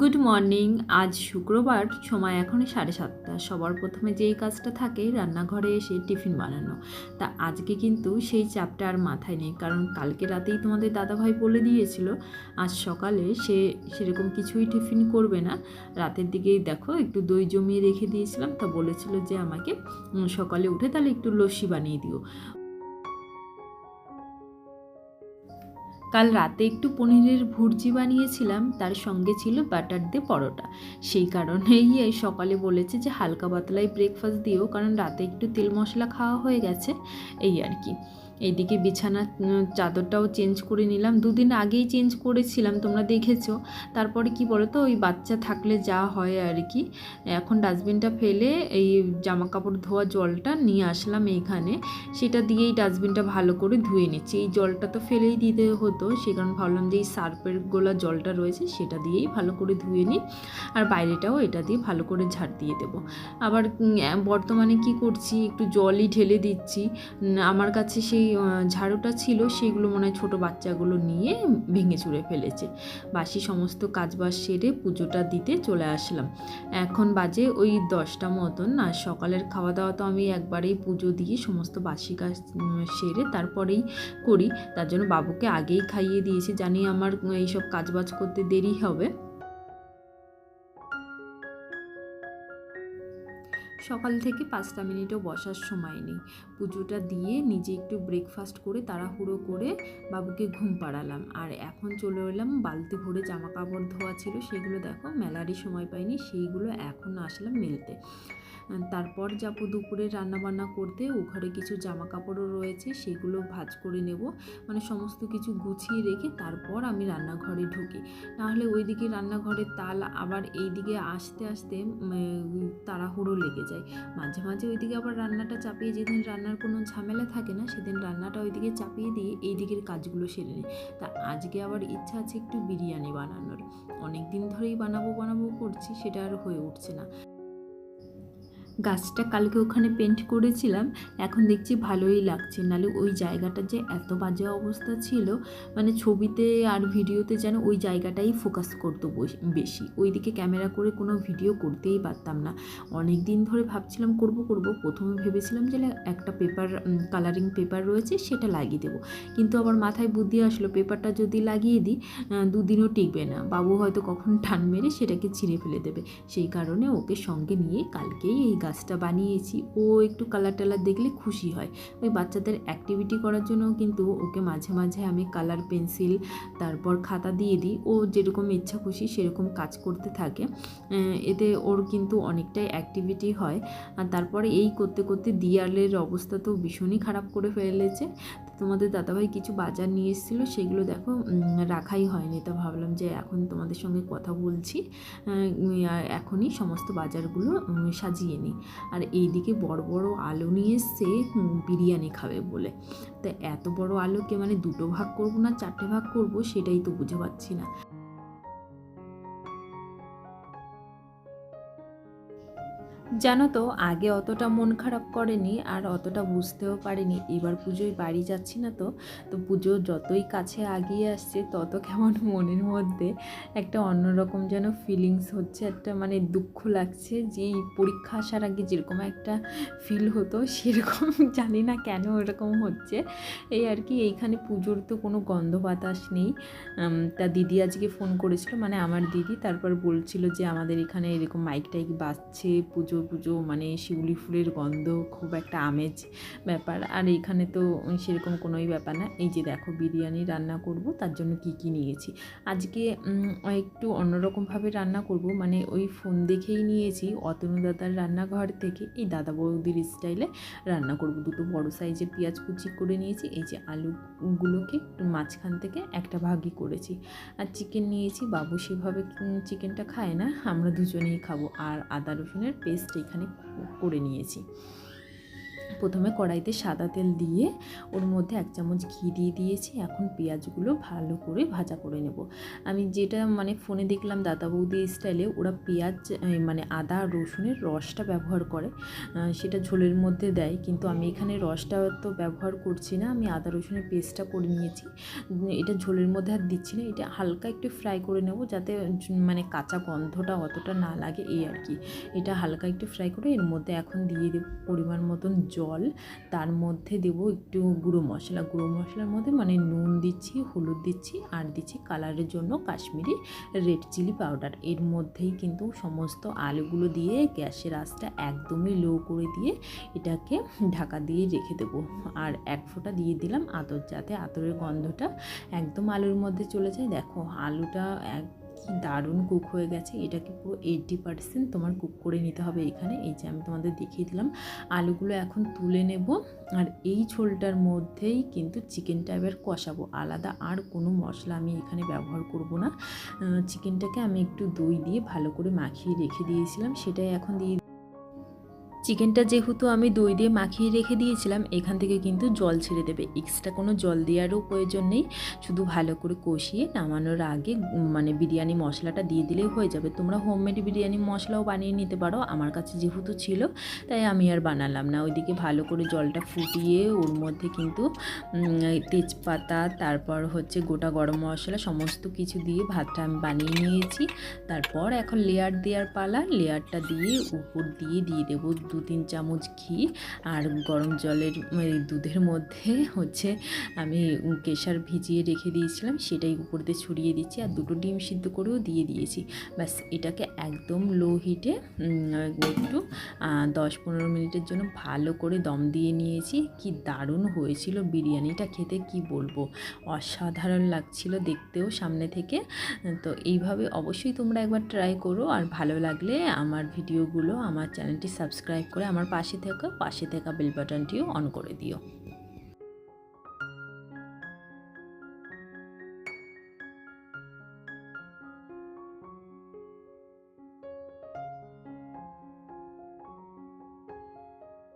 Good morning আজ শুক্রবার, সময় এখন সাড়ে সাতটা। সবার প্রথমে যেই কাজটা থাকে, রান্নাঘরে এসে টিফিন বানানো। তা আজকে কিন্তু সেই চাপটা আর মাথায় নেই, কারণ কালকে রাতেই তোমাদের দাদাভাই বলে দিয়েছিল, আজ সকালে সে সেরকম কিছুই টিফিন করবে না। রাতের দিকেই দেখো, একটু দই জমিয়ে রেখে দিয়েছিলাম, তা বলেছিল যে আমাকে সকালে উঠে তাহলে একটু লস্যি বানিয়ে দিও। কাল রাতে একটু পনিরের ভুর্জি বানিয়েছিলাম, তার সঙ্গে ছিল বাটার দিয়ে পরোটা। সেই কারণেই এই সকালে বলেছে যে হালকা পাতলায় ব্রেকফাস্ট দিও, কারণ রাতে একটু তেল মশলা খাওয়া হয়ে গেছে, এই আর কি। এইদিকে বিছানার চাদরটাও চেঞ্জ করে নিলাম। দুদিন আগেই চেঞ্জ করেছিলাম, তোমরা দেখেছ। তারপরে কি বলো তো ওই বাচ্চা থাকলে যা হয় আর কি। এখন ডাস্টবিনটা ফেলে এই জামা কাপড় ধোয়া জলটা নিয়ে আসলাম এইখানে সেটা দিয়েই ডাস্টবিনটা ভালো করে ধুয়ে নিচ্ছি। এই জলটা তো ফেলেই দিতে হতো, সে কারণে ভাবলাম যে এই সার্পের গোলা জলটা রয়েছে, সেটা দিয়েই ভালো করে ধুয়ে নিই। আর বাইরেটাও এটা দিয়ে ভালো করে ঝাড় দিয়ে দেবো। আবার বর্তমানে কি করছি, একটু জলই ঢেলে দিচ্ছি। আমার কাছে সেই ঝাড়ুটা ছিল সেগুলো মনে হয় ছোটো বাচ্চাগুলো নিয়ে ভেঙে চুড়ে ফেলেছে। বাসি সমস্ত কাজবাজ সেরে পুজোটা দিতে চলে আসলাম। এখন বাজে ওই দশটা মতন। আর সকালের খাওয়া দাওয়া তো আমি একবারেই পুজো দিয়ে সমস্ত বাসি কাজ সেরে তারপরেই করি। তার জন্য বাবুকে আগেই খাইয়ে দিয়েছি। জানি আমার এইসব কাজবাজ করতে দেরি হবে। সকাল থেকে পাঁচটা মিনিটও বসার সময় নেই। পুজোটা দিয়ে নিজে একটু ব্রেকফাস্ট করে তাড়াহুড়ো করে বাবুকে ঘুম পাড়ালাম। আর এখন চলে এলাম, বালতি ভরে জামা কাপড় ধোয়া ছিল, সেগুলো দেখো মেলারই সময় পাইনি, সেইগুলো এখন আসলাম মেলতে। তারপর যাব দুপুরে রান্নাবান্না করতে। ও ঘরে কিছু জামা কাপড়ও রয়েছে, সেগুলো ভাজ করে নেব। মানে সমস্ত কিছু গুছিয়ে রেখে তারপর আমি রান্নাঘরে ঢুকি। নাহলে ওইদিকে রান্নাঘরের তাল আবার এইদিকে আসতে আসতে তাড়াহুড়ো লেগে যায়। মাঝে মাঝে ওইদিকে আবার রান্নাটা চাপিয়ে যেদিন রান্নার কোনো ঝামেলা থাকে না, সেদিন রান্নাটা ওইদিকে চাপিয়ে দিয়ে এই দিকের কাজগুলো সেরে নিই। তা আজকে আবার ইচ্ছা আছে একটু বিরিয়ানি বানানোর। অনেক দিন ধরেই বানাবো বানাবো করছি, সেটা আর হয়ে উঠছে না। গাছটা কালকে ওখানে পেন্ট করেছিলাম, এখন দেখছি ভালোই লাগছে। নাহলে ওই জায়গাটা যে এত বাজে অবস্থা ছিল মানে ছবিতে আর ভিডিওতে যেন ওই জায়গাটাই ফোকাস করতো বেশি। ওইদিকে ক্যামেরা করে কোনো ভিডিও করতেই পারতাম না। অনেক দিন ধরে ভাবছিলাম করব করব। প্রথমে ভেবেছিলাম যে একটা পেপার কালারিং পেপার রয়েছে, সেটা লাগিয়ে দেবো। কিন্তু আবার মাথায় বুদ্ধি আসলো পেপারটা যদি লাগিয়ে দিই দুদিনও টিকবে না। বাবু হয়তো কখন টান মেরে সেটাকে ছিঁড়ে ফেলে দেবে। সেই কারণে ওকে সঙ্গে নিয়ে কালকেই এই গাছটা বানিয়েছি, ও একটু কালার টালার দেখলে খুশি হয়। ওই বাচ্চাদের অ্যাক্টিভিটি করার জন্য কিন্তু ওকে মাঝে মাঝে আমি কালার পেন্সিল তারপর খাতা দিয়ে দিই। ও যেরকম ইচ্ছা খুশি সেরকম কাজ করতে থাকে। এতে ওর কিন্তু অনেকটাই অ্যাক্টিভিটি হয়। আর তারপরে এই করতে করতে দিয়ালের অবস্থা তো ভীষণই খারাপ করে ফেলেছে। তোমাদের দাদাভাই কিছু বাজার নিয়ে এসেছিল, সেগুলো দেখো রাখাই হয়নি। তা ভাবলাম যে এখন তোমাদের সঙ্গে কথা বলছি এখনই সমস্ত বাজারগুলো সাজিয়ে নিই। আর এইদিকে বড় বড় আলু নিয়ে এসছে বিরিয়ানি খাবে বলে। তা এত বড় আলুকে মানে দুটো ভাগ করব না, চারটে ভাগ করব, সেটাই তো বুঝে পাচ্ছি না। জানো তো, আগে অতটা মন খারাপ করেনি আর অতটা বুঝতেও পারিনি। এবার পুজোয় বাড়ি যাচ্ছি না তো তো পুজো যতই কাছে আগিয়ে আসছে, তত কেমন মনের মধ্যে একটা অন্যরকম যেন ফিলিংস হচ্ছে, একটা মানে দুঃখ লাগছে যে পরীক্ষা আসার আগে যেরকম একটা ফিল হতো, সেরকম জানি না কেন এরকম হচ্ছে। এই আর কি, এইখানে পুজোর তো কোনো গন্ধ বাতাস নেই তা দিদি আজকে ফোন করেছিল মানে আমার দিদি, তারপর বলছিল যে আমাদের এখানে এরকম মাইক টাইক বাজছে, পুজো পুজো মানে শিউলি ফুলের গন্ধ খুব একটা আমেজ ব্যাপার। আর এখানে তো সেরকম কোনোই ব্যাপার না। এই যে দেখো বিরিয়ানি রান্না করব, তার জন্য কি কি নিয়েছি। আজকে একটু অন্যরকমভাবে রান্না করব। মানে ওই ফোন দেখেই নিয়েছি অতনু দাদার রান্নাঘর থেকে। এই দাদা বৌদির স্টাইলে রান্না করব। দুটো বড় সাইজের পেঁয়াজ কুচি করে নিয়েছি। এই যে আলুগুলোকে একটু মাঝখান থেকে একটা ভাগই করেছি। আর চিকেন নিয়েছি। বাবু সেভাবে চিকেনটা খায় না। আমরা দুজনেই খাব। আর আদা রসুনের পেস্ট এখানে করে নিয়েছি। প্রথমে কড়াইতে সাদা তেল দিয়ে ওর মধ্যে এক চামচ ঘি দিয়ে দিয়েছি। এখন পেঁয়াজগুলো ভালো করে ভাজা করে নেব। আমি যেটা মানে ফোনে দেখলাম দাদা বৌদি স্টাইলে ওরা পেঁয়াজ মানে আদা আর রসুনের রসটা ব্যবহার করে। সেটা ঝোলের মধ্যে দেয়। কিন্তু আমি এখানে রসটা তো ব্যবহার করছি না। আমি আদা রসুনের পেস্টটা করে নিয়েছি। এটা ঝোলের মধ্যে আর দিচ্ছি না। এটা হালকা একটু ফ্রাই করে নেব যাতে মানে কাঁচা গন্ধটা অতটা না লাগে, এই আর কি। এটা হালকা একটু ফ্রাই করে এর মধ্যে এখন দিয়ে দেবো পরিমাণ মতন জল। তার মধ্যে দেবো একটু গুঁড়ো মশলা। গুঁড়ো মশলার মধ্যে মানে নুন দিচ্ছি, হলুদ দিচ্ছি, আর দিচ্ছি কালারের জন্য কাশ্মীরি রেড চিলি পাউডার এর মধ্যেই কিন্তু সমস্ত আলুগুলো দিয়ে গ্যাসের আঁচটা একদমই লো করে দিয়ে এটাকে ঢাকা দিয়ে রেখে দেবো। আর এক ফোঁটা দিয়ে দিলাম আতর যাতে আতরের গন্ধটা একদম আলুর মধ্যে চলে যায়। দেখো, আলুটা এক কি দারুণ কুক হয়ে গেছে এটাকে পুরো এইটটি পার্সেন্ট তোমার কুক করে নিতে হবে এখানে। এই যে আমি তোমাদের দেখিয়ে দিলাম, আলুগুলো এখন তুলে নেব আর এই ঝোলটার মধ্যেই কিন্তু চিকেনটা এবার কষাবো। আলাদা আর কোনো মশলা আমি এখানে ব্যবহার করব না। চিকেনটাকে আমি একটু দই দিয়ে ভালো করে মাখিয়ে রেখে দিয়েছিলাম, সেটাই এখন দিয়ে চিকেনটা যেহেতু আমি দই দিয়ে মাখিয়ে রেখে দিয়েছিলাম, এখান থেকে কিন্তু জল ছেড়ে দেবে। এক্সট্রা কোনো জল দেওয়ারও প্রয়োজন নেই। শুধু ভালো করে কষিয়ে নামানোর আগে মানে বিরিয়ানি মশলাটা দিয়ে দিলেই হয়ে যাবে। তোমরা হোমমেড বিরিয়ানি মশলাও বানিয়ে নিতে পারো। আমার কাছে যেহেতু ছিল, তাই আমি আর বানালাম না। ওইদিকে ভালো করে জলটা ফুটিয়ে ওর মধ্যে কিন্তু তেজপাতা, তারপর হচ্ছে গোটা গরম মশলা, সমস্ত কিছু দিয়ে ভাতটা আমি বানিয়ে নিয়েছি। তারপর এখন লেয়ার দেওয়ার পালা। লেয়ারটা দিয়ে উপর দিয়ে দিয়ে দেবো দু তিন চামচ ঘি আর গরম জলের মানে দুধের মধ্যে হচ্ছে আমি কেশার ভিজিয়ে রেখে দিয়েছিলাম, সেটাই উপর দিয়ে ছড়িয়ে দিচ্ছি আর দুটো ডিম সিদ্ধ করেও দিয়ে দিয়েছি। ব্যাস, এটাকে একদম লো হিটে একটু দশ পনেরো মিনিটের জন্য ভালো করে দম দিয়ে নিয়েছি। কি দারুণ হয়েছিল বিরিয়ানিটা খেতে, কি বলব? অসাধারণ লাগছিল দেখতেও সামনে থেকে। তো এইভাবে অবশ্যই তোমরা একবার ট্রাই করো আর ভালো লাগলে আমার ভিডিওগুলো, আমার চ্যানেলটি সাবস্ক্রাইব করে আমার পাশে থাকা পাশে থাকা বেল বাটনটিও অন করে দিও।